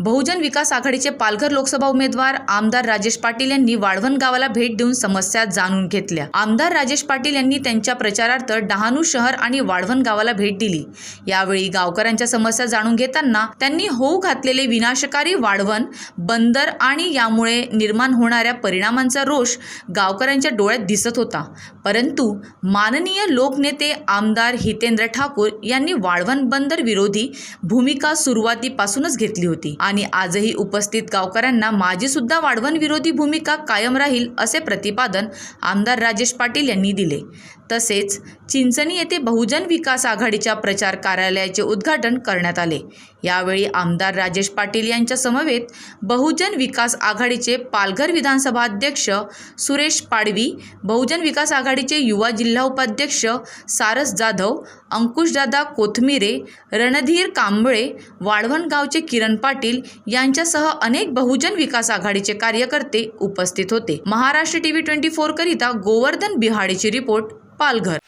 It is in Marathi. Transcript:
बहुजन विकास आघाडीचे पालघर लोकसभा उमेदवार आमदार राजेश पाटील यांनी वाळवण गावाला भेट देऊन समस्या जाणून घेतल्या. आमदार राजेश पाटील यांनी त्यांच्या प्रचारार्थ डहाणू शहर आणि वाळवण गावाला भेट दिली. यावेळी गावकऱ्यांच्या समस्या जाणून घेताना त्यांनी होऊ घातलेले विनाशकारी वाळवण बंदर आणि यामुळे निर्माण होणाऱ्या परिणामांचा रोष गावकऱ्यांच्या डोळ्यात दिसत होता. परंतु माननीय लोकनेते आमदार हितेंद्र ठाकूर यांनी वाळवण बंदर विरोधी भूमिका सुरुवातीपासूनच घेतली होती आणि आजही उपस्थित गावकऱ्यांना माझीसुद्धा वाढवण विरोधी भूमिका कायम राहील असे प्रतिपादन आमदार राजेश पाटील यांनी दिले. तसेच चिंचणी येथे बहुजन विकास आघाडीच्या प्रचार कार्यालयाचे उद्घाटन करण्यात आले. यावेळी आमदार राजेश पाटील यांच्या समवेत बहुजन विकास आघाडीचे पालघर विधानसभा अध्यक्ष सुरेश पाडवी बहुजन विकास आघाडीचे युवा जिल्हा उपाध्यक्ष सारस जाधव अंकुशदादा कोथमिरे रणधीर कांबळे वाढवण गावचे किरण पाटील यांच्यासह अनेक बहुजन विकास आघाडीचे कार्यकर्ते उपस्थित होते. महाराष्ट्र टीव्ही ट्वेंटी फोर करिता गोवर्धन बिहाडीची रिपोर्ट पालघर.